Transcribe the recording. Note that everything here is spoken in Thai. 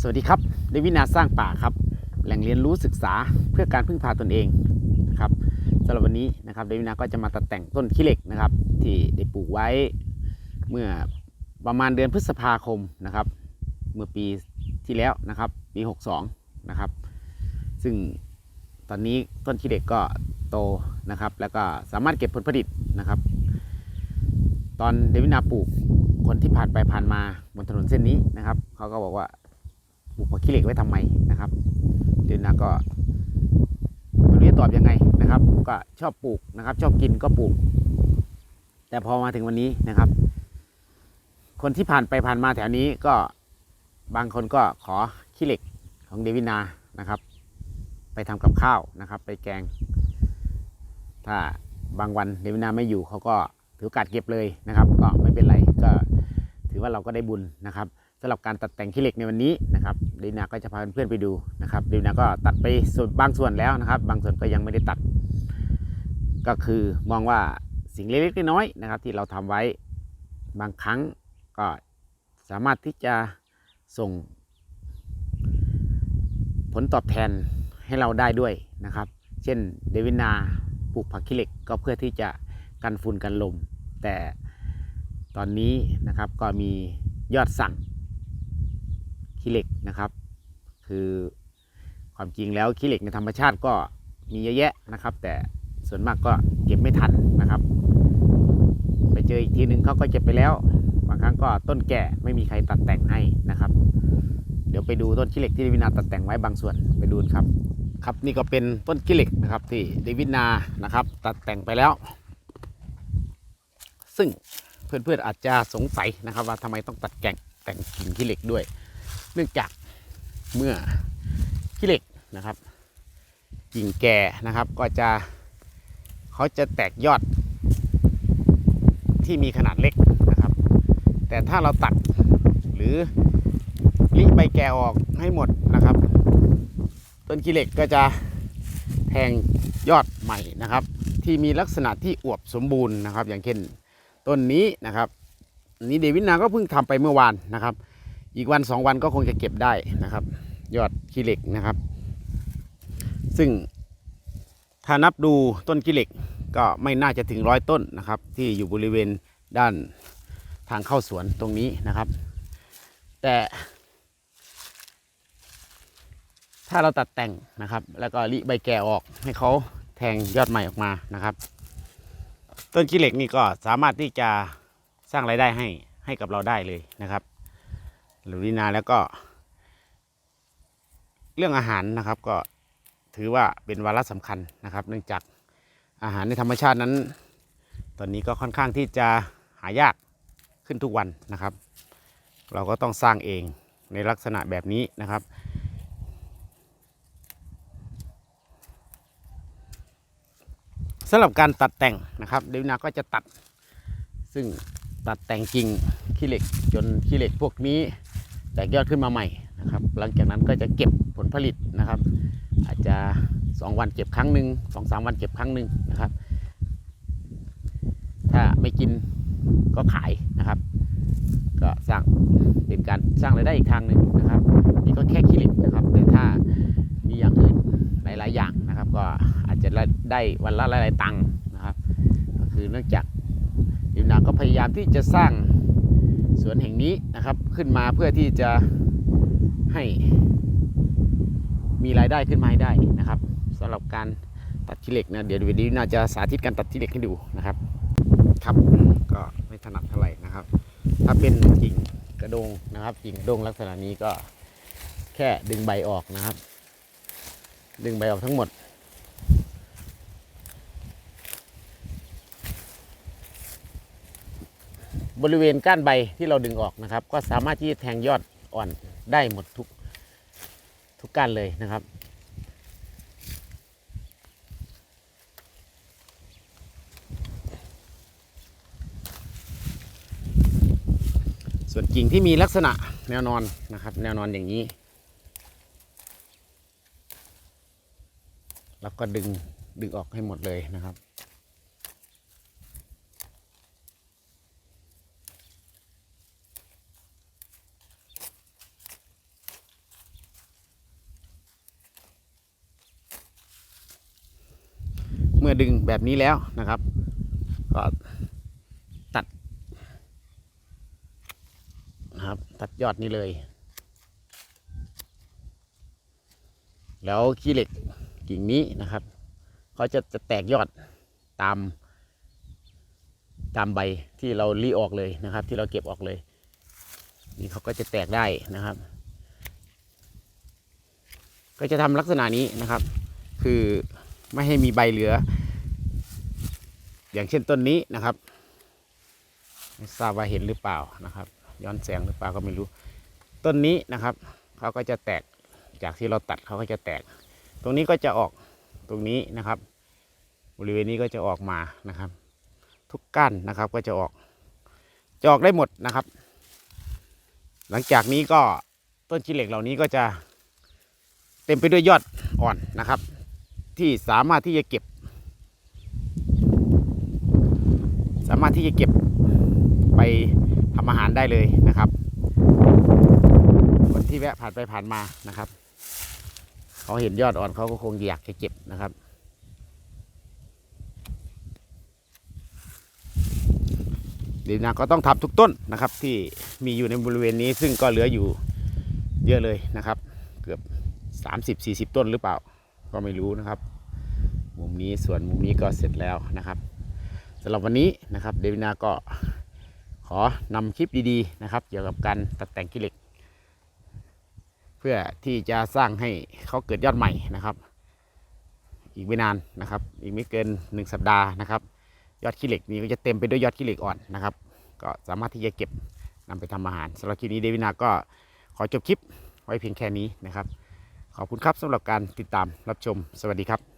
สวัสดีครับเดวินาสร้างป่าครับ แหล่งเรียนรู้ศึกษาเพื่อการพึ่งพาตนเองนะครับสำหรับวันนี้นะครับเดวินาก็จะมาตัดแต่งต้นขี้เหล็กนะครับ ที่ได้ปลูกไว้เมื่อประมาณเดือนพฤษภาคมนะครับ เมื่อปีที่แล้วนะครับ ปี 62 นะครับ ซึ่งตอนนี้ต้นขี้เหล็กก็โตนะครับ แล้วก็สามารถเก็บผลผลิตนะครับ ตอนเดวินาปลูกคนที่ผ่านไปผ่านมาบนถนนเส้นนี้นะครับเขาก็บอกว่า ปลูกผักขี้เหล็กไว้ทำไมนะครับเดวินาก็ไม่รู้จะตอบยังไงนะครับ ก็ชอบปลูกนะครับ ชอบกินก็ปลูก แต่พอมาถึงวันนี้นะครับ คนที่ผ่านไปผ่านมาแถวนี้ก็บางคนก็ขอขี้เหล็กของเดวินานะครับ ไปทำกับข้าวนะครับ ไปแกง ถ้าบางวันเดวินาไม่อยู่เขาก็ถือโอกาสเก็บเลยนะครับ ก็ไม่เป็นไรก็ถือว่าเราก็ได้บุญนะครับ สำหรับการตัดแต่งขี้เหล็กในวันนี้นะครับเดวินาก็จะพาเพื่อนๆไปดูนะครับเดวินาก็ตัดไปส่วนบางส่วนแล้วนะครับ บางส่วนก็ยังไม่ได้ตัด ก็คือมองว่าสิ่งเล็กๆน้อยๆนะครับ ที่เราทำไว้บางครั้งก็สามารถที่จะส่ง ผลตอบแทนให้เราได้ด้วยนะครับ เช่นเดวินาปลูกผักขี้เหล็กก็เพื่อที่จะกันฝุ่นกันลม แต่ตอนนี้นะครับก็มียอดสั่ง ขี้เหล็กนะครับ คือความจริงแล้วขี้เหล็กในธรรมชาติก็มีเยอะแยะนะครับ แต่ส่วนมากก็เก็บไม่ทันนะครับ ไปเจออีกทีนึงเขาก็เก็บไปแล้ว บางครั้งก็ต้นแก่ไม่มีใครตัดแต่งให้นะครับ เดี๋ยวไปดูต้นขี้เหล็กที่เดวินาตัดแต่งไว้บางส่วนไปดูครับ ครับนี่ก็เป็นต้นขี้เหล็กนะครับ ที่เดวินานะครับ ตัดแต่งไปแล้ว ซึ่งเพื่อนๆอาจจะสงสัยนะครับว่าทำไมต้องตัดแก่งแต่งกิ่งขี้เหล็กด้วย เนื่องจากเมื่อขี้เหล็กนะครับกิ่งแก่นะครับก็จะเขาจะแตกยอดที่มีขนาดเล็กนะครับ แต่ถ้าเราตัดหรือลิใบแก่ออกให้หมดนะครับ ต้นขี้เหล็กก็จะแทงยอดใหม่นะครับ ที่มีลักษณะที่อวบสมบูรณ์นะครับ อย่างเช่นต้นนี้นะครับ นี้เดวิดนาก็เพิ่งทำไปเมื่อวานนะครับ อีกวันสองวันก็คงจะเก็บได้นะครับ ยอดขี้เหล็กนะครับ ซึ่งถ้านับดูต้นขี้เหล็กก็ไม่น่าจะถึงร้อยต้นนะครับ ที่อยู่บริเวณด้านทางเข้าสวนตรงนี้นะครับ แต่ ถ้าเราตัดแต่งนะครับ แล้วก็ริใบแก่ออกให้เขาแทงยอดใหม่ออกมานะครับ ต้นขี้เหล็กนี่ก็สามารถที่จะสร้างรายได้ให้ให้กับเราได้เลยนะครับ หรือวินาแล้วก็ เรื่องอาหารนะครับก็ถือว่าเป็นวาระสำคัญนะครับ เนื่องจากอาหารในธรรมชาตินั้น ตอนนี้ก็ค่อนข้างที่จะหายากขึ้นทุกวันนะครับ เราก็ต้องสร้างเองในลักษณะแบบนี้นะครับสำหรับการตัดแต่งนะครับเดวินาก็จะตัด ซึ่งตัดแต่งจริงขี้เหล็กจนขี้เหล็กพวกนี้ แตกยอดขึ้นมาใหม่นะครับ หลังจากนั้นก็จะเก็บผลผลิตนะครับ อาจจะ 2 วันเก็บครั้งหนึ่งสองสามวันเก็บครั้งหนึ่งนะครับ ถ้าไม่กินก็ขายนะครับ ก็สร้างเป็นการสร้างรายได้อีกทางหนึ่งนะครับ นี่ก็แค่ขี้เหล็กนะครับ แต่ถ้ามีอย่างอื่นหลายๆอย่างนะครับ ก็อาจจะได้วันละหลายๆตังค์นะครับ ก็คือเนื่องจากดิวนาก็พยายามที่จะสร้าง สวนแห่งนี้นะครับขึ้นมาเพื่อที่จะให้มีรายได้ขึ้นมาให้ได้นะครับสำหรับการตัดขี้เหล็กนะเดี๋ยวดิวนาจะสาธิตการตัดขี้เหล็กให้ดูนะครับครับก็ไม่ถนัดเท่าไหร่นะครับ ถ้าเป็นกิ่งกระดงนะครับกิ่งกระโดงลักษณะนี้ก็แค่ดึงใบออกนะครับ ดึงใบออกทั้งหมด บริเวณก้านใบที่เราดึงออกนะครับ ก็สามารถที่จะแทงยอดอ่อนได้หมดทุกทุกก้านเลยนะครับ ส่วนกิ่งที่มีลักษณะแนวนอนนะครับ แนวนอนอย่างนี้แล้วก็ดึงดึงออกให้หมดเลยนะครับ มื่อดึงแบบนี้แล้วนะครับ ก็ตัดนะครับตัดยอดนี้เลย แล้วขี้เหล็กกิ่งนี้นะครับเขาจะจะแตกยอดตามตามใบที่เราลีออกเลยนะครับ ที่เราเก็บออกเลย นี่เขาก็จะแตกได้นะครับ ก็จะทำลักษณะนี้นะครับ คือ ไม่ให้มีใบเหลือ อย่างเช่นต้นนี้นะครับไม่ทราบว่าเห็นหรือเปล่านะครับ ย้อนแสงหรือเปล่าก็ไม่รู้ ต้นนี้นะครับเขาก็จะแตกจากที่เราตัดเขาก็จะแตก ตรงนี้ก็จะออกตรงนี้นะครับ บริเวณนี้ก็จะออกมานะครับ ทุกก้านนะครับก็จะออกจะออกได้หมดนะครับ หลังจากนี้ก็ต้นขี้เหล็กเหล่านี้ก็จะเต็มไปด้วยยอดอ่อนนะครับ ที่สามารถที่จะเก็บ สามารถที่จะเก็บไปทำอาหารได้เลยนะครับ คนที่แวะผ่านไปผ่านมานะครับเขาเห็นยอดอ่อนเขาก็คงอยากจะเก็บนะครับ ดีนะก็ต้องทำทุกต้นนะครับ ที่มีอยู่ในบริเวณนี้ซึ่งก็เหลืออยู่เยอะเลยนะครับ เกือบ 30-40 ต้นหรือเปล่า ก็ไม่รู้นะครับ มุมนี้ส่วนมุมนี้ก็เสร็จแล้วนะครับสำหรับวันนี้นะครับ เดวินาก็ขอนำคลิปดีๆนะครับ เกี่ยวกับการตัดแต่งกิเหล็ก เพื่อที่จะสร้างให้เขาเกิดยอดใหม่นะครับ อีกไม่นานนะครับ อีกไม่เกินหนึ่งสัปดาห์นะครับ ยอดขี้เหล็กนี้ก็จะเต็มไปด้วยยอดขี้เหล็กอ่อนนะครับ ก็สามารถที่จะเก็บนำไปทำอาหารสำหรับคลิปนี้เดวินาก็ขอจบคลิปไว้เพียงแค่นี้นะครับ ขอบคุณครับสำหรับการติดตามรับชม สวัสดีครับ